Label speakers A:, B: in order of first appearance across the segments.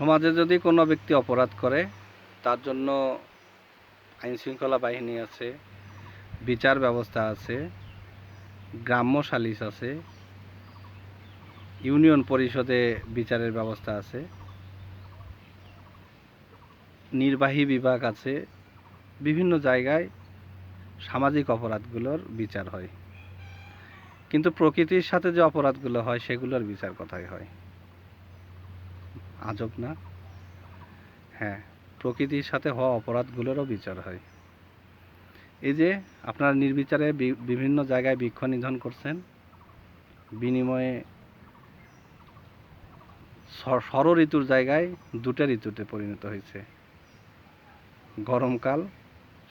A: সমাজে যদি কোনো ব্যক্তি অপরাধ করে, তার জন্য আইন শৃঙ্খলা বাহিনী আছে, বিচার ব্যবস্থা আছে, গ্রাম্য সালিশ আছে, ইউনিয়ন পরিষদে বিচারের ব্যবস্থা আছে, নির্বাহী বিভাগ আছে, বিভিন্ন জায়গায় সামাজিক অপরাধগুলোর বিচার হয়। কিন্তু প্রকৃতির সাথে যে অপরাধগুলো হয়, সেগুলোর বিচার কথাই হয়। আজব না? হ্যাঁ প্রকৃতির সাথে হওয়া অপরাধগুলোরও বিচার হয়। এই যে, আপনারা নির্বিচারে বিভিন্ন জায়গায় বৃক্ষ নিধন করছেন, বিনিময়ে ষড় ঋতুর জায়গায় দুটো ঋতুতে পরিণত হয়েছে। গরমকাল,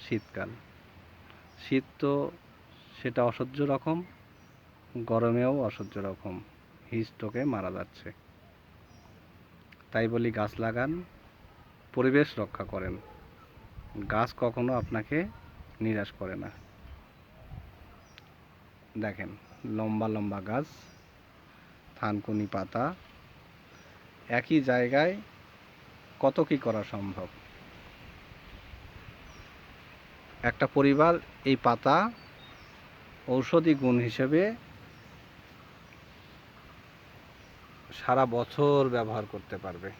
A: শীতকাল। শীত তো সেটা অসহ্য রকম, গরমেও অসহ্য রকম। হিস্টোকে মারা যাচ্ছে। তাই বলি গাছ লাগান, পরিবেশ রক্ষা করেন। গাছ কখনো আপনাকে নিরাশ করে না। দেখেন, লম্বা লম্বা গাছ, থানকুনি পাতা, একই জায়গায় কত কি করা সম্ভব? একটা পরিবার এই পাতা ঔষধি গুণ হিসেবে সারা বছর ব্যবহার করতে পারবে।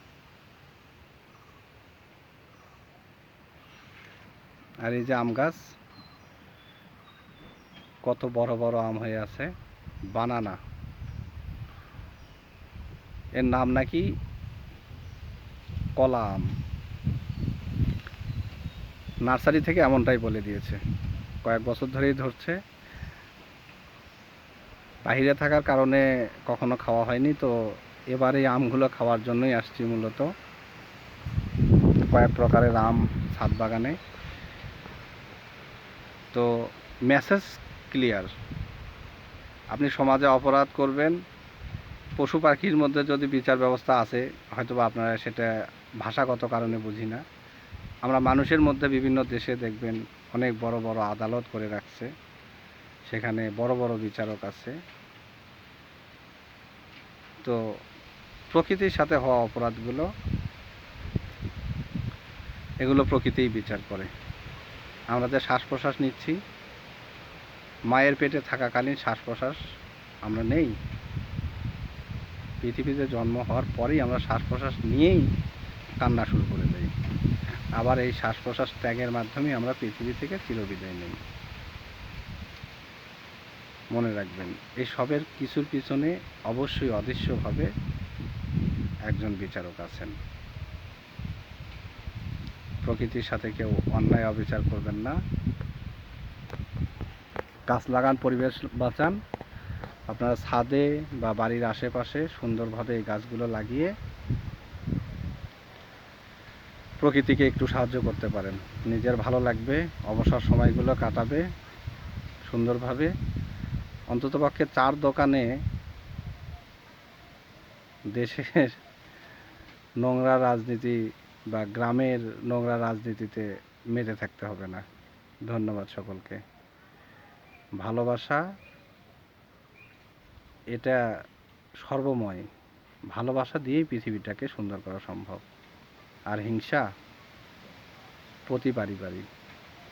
A: আর এই যে আম গাছ, কত বড় বড় আম হয়ে আছে, বানানা। এর নাম নাকি কলা আম। নার্সারি থেকে এমনটাই বলে দিয়েছে। কয়েক বছর ধরেই ধরছে। বাইরে থাকার কারণে কখনো খাওয়া হয়নি, তো এবার এই আমগুলো খাওয়ার জন্যই আসছি মূলত। কয়েক প্রকারের আম ছাদ বাগানে। তো মেসেজ ক্লিয়ার। আপনি সমাজে অপরাধ করবেন, পশু পাখির মধ্যে যদি বিচার ব্যবস্থা আছে হয়তো বা আপনারা সেটা ভাষাগত কারণে বুঝি না। আমরা মানুষের মধ্যে বিভিন্ন দেশে দেখবেন অনেক বড় বড় আদালত করে রাখছে। সেখানে বড় বড় বিচারক আছে। তো প্রকৃতির সাথে হওয়া অপরাধগুলো, এগুলো প্রকৃতিই বিচার করে। আমরা যে শ্বাস প্রশ্বাস নিচ্ছি, মায়ের পেটে থাকাকালীন শ্বাস প্রশ্বাস আমরা নেই। পৃথিবীতে জন্ম হওয়ার পরেই আমরা শ্বাস প্রশ্বাস নিয়েই কান্না শুরু করে দেই। আবার এই শ্বাস প্রশ্বাস ত্যাগের মাধ্যমে আমরা পৃথিবী থেকে চিরবিদায় নেই। মনে রাখবেন এই সবের কিছুর পিছনে অবশ্যই অদৃশ্যভাবে একজন বিচারক আছেন। প্রকৃতির সাথে কেউ অন্যায়, অবিচার করবেন না। গাছ লাগান, পরিবেশ বাঁচান। আপনারা ছাদে বা বাড়ির আশেপাশে সুন্দরভাবে এই গাছগুলো লাগিয়ে প্রকৃতিকে একটু সাহায্য করতে পারেন। নিজের ভালো লাগবে, অবসর সময়গুলো কাটাবে সুন্দরভাবে। অন্ততপক্ষে চার দোকানে দেশের নোংরা রাজনীতি বা গ্রামের নোংরা রাজনীতিতে মেতে থাকতে হবে না। ধন্যবাদ সকলকে। ভালোবাসা এটা সর্বময়। ভালোবাসা দিয়েই পৃথিবীটাকে সুন্দর করা সম্ভব। আর হিংসা প্রতিপারিবারিক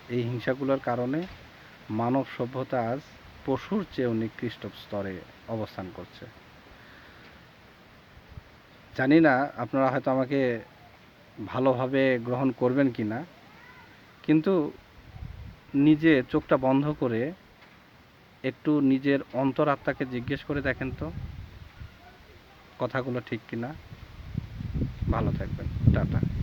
A: এই হিংসাগুলোর কারণে মানব সভ্যতা আজ পশুর চেয়েও নিকৃষ্ট স্তরে অবস্থান করছে। জানি না আপনারা হয়তো আমাকে ভালোভাবে গ্রহণ করবেন কি না, কিন্তু নিজে চোখটা বন্ধ করে একটু নিজের অন্তরাত্মাকে জিজ্ঞেস করে দেখেন তো, কথাগুলো ঠিক কিনা। ভালো থাকবেন। টাটা।